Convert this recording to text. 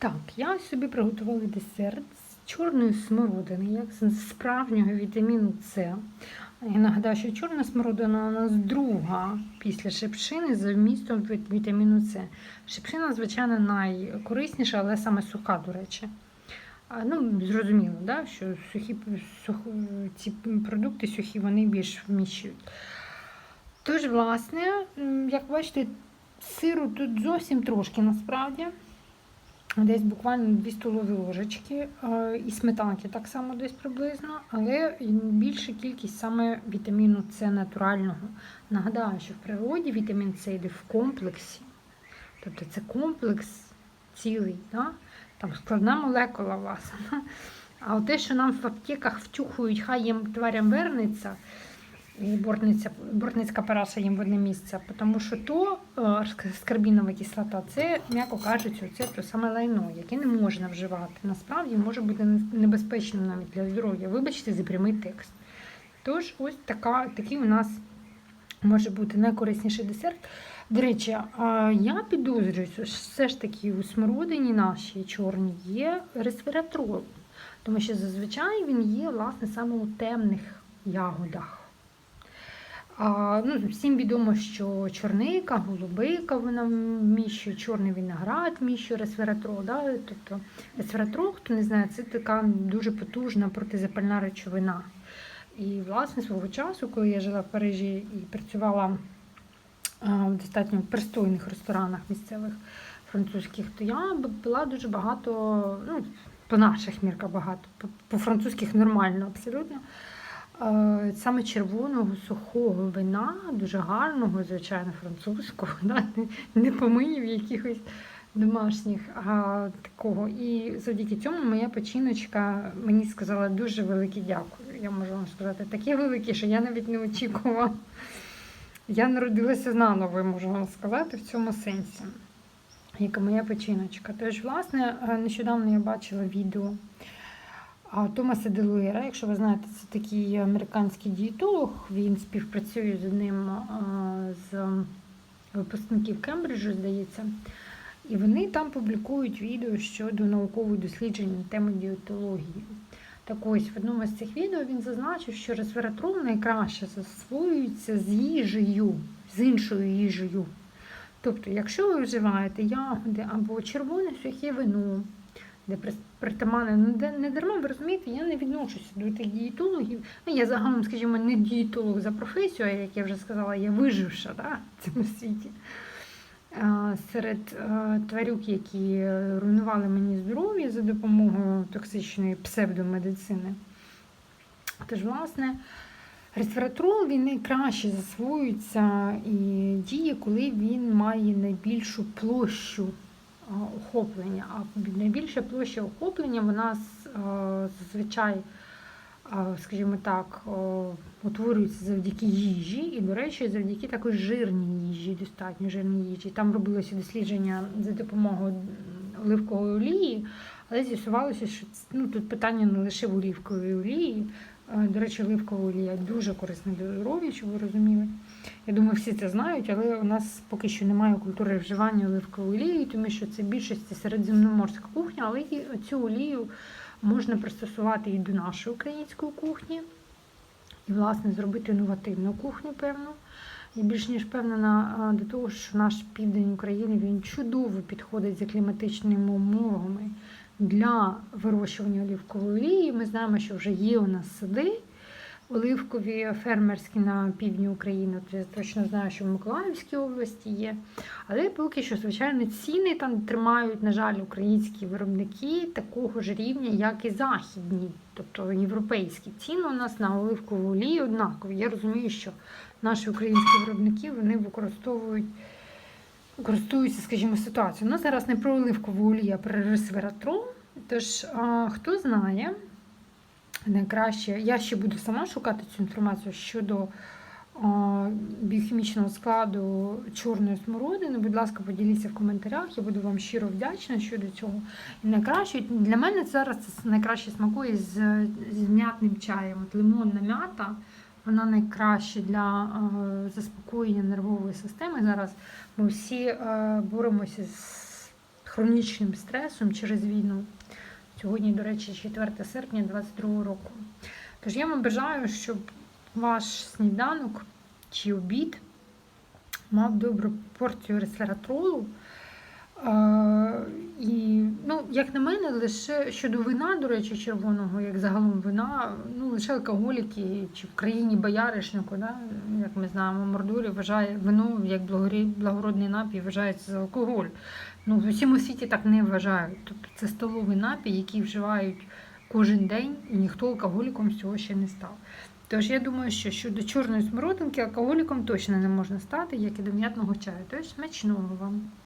Так, я собі приготувала десерт з чорної смородини, як з справжнього вітаміну С. Я нагадаю, що чорна смородина у нас друга після шипшини за вмістом вітаміну С. Шипшина, звичайно, найкорисніша, але саме суха, до речі. Ну, зрозуміло, да? що сухі, сух, ці продукти сухі вони більш вміщують. Тож, власне, як бачите, сиру тут зовсім трошки насправді. Десь буквально 2 столові ложечки е, і сметанки так само десь приблизно, але більша кількість саме вітаміну С натурального. Нагадаю, що в природі вітамін С йде в комплексі. Тобто це комплекс цілий, да? там складна молекула власне. А те, що нам в аптеках втюхують, хай їм тварям вернеться, і бортниця, бортницька параша їм в одне місце, тому що то е, скарбінова кислота, це, м'яко кажучи, це то саме лайно, яке не можна вживати. Насправді може бути небезпечним навіть для здоров'я. Вибачте за прямий текст. Тож, ось така, такий у нас може бути найкорисніший десерт. До речі, я підозрюю, що все ж таки у смородині нашій чорній є ресвератрол, тому що зазвичай він є власне саме у темних ягодах. А, ну, всім відомо, що чорника, голубика вона вміщує, чорний виноград вміщує ресвератрол. Да? Тобто ресвератрол, хто не знає, це така дуже потужна протизапальна речовина. І, власне, свого часу, коли я жила в Парижі і працювала в достатньо пристойних ресторанах місцевих французьких, то я б- пила дуже багато, ну, по наших мірках багато, по- по-французьких нормально абсолютно. Е, Саме червоного сухого вина, дуже гарного, звичайно, французького, да? не- помиїв якихось домашніх, а такого. І завдяки цьому моя печіночка мені сказала дуже велике дякую. Я можу вам сказати, таке велике, що я навіть не очікувала. Я народилася наново, можу вам сказати, в цьому сенсі, яка моя печіночка. Тож, власне, е, нещодавно я бачила відео Томаса Делуєра, якщо ви знаєте, це такий американський дієтолог, він співпрацює з одним з випускників Кембриджу, здається. І вони там публікують відео щодо наукових досліджень на тему дієтології. Так ось в одному з цих відео він зазначив, що ресвератрол найкраще засвоюється з їжею, з іншою їжею. Тобто, якщо ви вживаєте ягоди або червоне сухе вино, де прис- притаманне, ну не дарма, ви розумієте, я не відношуся до тих дієтологів. Ну, я загалом, скажімо, не дієтолог за професією, а як я вже сказала, я виживша да, в цьому світі. А, Серед е, тварюк, які руйнували мені здоров'я за допомогою токсичної псевдомедицини. Тож, власне, ресвератрол найкраще засвоюється і діє, коли він має найбільшу площу а, охоплення. А найбільша площа охоплення вона зазвичай, скажімо так, утворюється завдяки їжі, і, до речі, завдяки також жирній їжі, достатньо жирній їжі. Там робилося дослідження за допомогою оливкової олії, але з'ясувалося, що ну, тут питання не лише в оливковій олії. Е, До речі, оливкова олія дуже корисна для здоров'я, щоб ви розуміли. Я думаю, всі це знають, але у нас поки що немає культури вживання оливкової олії, тому що це більшості середземноморська кухня, але і цю олію можна пристосувати і до нашої української кухні, і, власне, зробити інновативну кухню, певно. Я більш ніж впевнена до того, що наш південь України він чудово підходить за кліматичними умовами для вирощування оливкової олії. Ми знаємо, що вже є у нас сади оливкові фермерські на півдні України. Я точно знаю, що в Миколаївській області є. Але поки що, звичайно, ціни там тримають, на жаль, українські виробники такого ж рівня, як і західні, тобто європейські. Ціни у нас на оливкову олію однакові. Я розумію, що наші українські виробники вони використовують. Користуються, скажімо, ситуацією. У нас зараз не про оливкову олію, а про ресвератрол. Тож, а, хто знає, найкраще, я ще буду сама шукати цю інформацію щодо біохімічного складу чорної смородини. Будь ласка, поділіться в коментарях, я буду вам щиро вдячна щодо цього. І найкраще для мене зараз це найкраще смакує з, з м'ятним чаєм. От лимонна м'ята. Вона найкраще для заспокоєння нервової системи. Зараз ми всі боремося з хронічним стресом через війну. Сьогодні, до речі, 4 серпня 2022 року. Тож я вам бажаю, щоб ваш сніданок чи обід мав добру порцію ресвератролу. І, ну, як на мене, лише щодо вина, до речі, червоного, як загалом вина, ну, лише алкоголіки чи в країні бояришнику, да, як ми знаємо, Мордорі вважає вино як благородний напій вважається за алкоголь. Ну, в усьому світі так не вважають. Тобто це столовий напій, який вживають кожен день, і ніхто алкоголіком цього ще не став. Тож я думаю, що щодо чорної смородинки алкоголіком точно не можна стати, як і до м'ятного чаю. Тож смачного вам.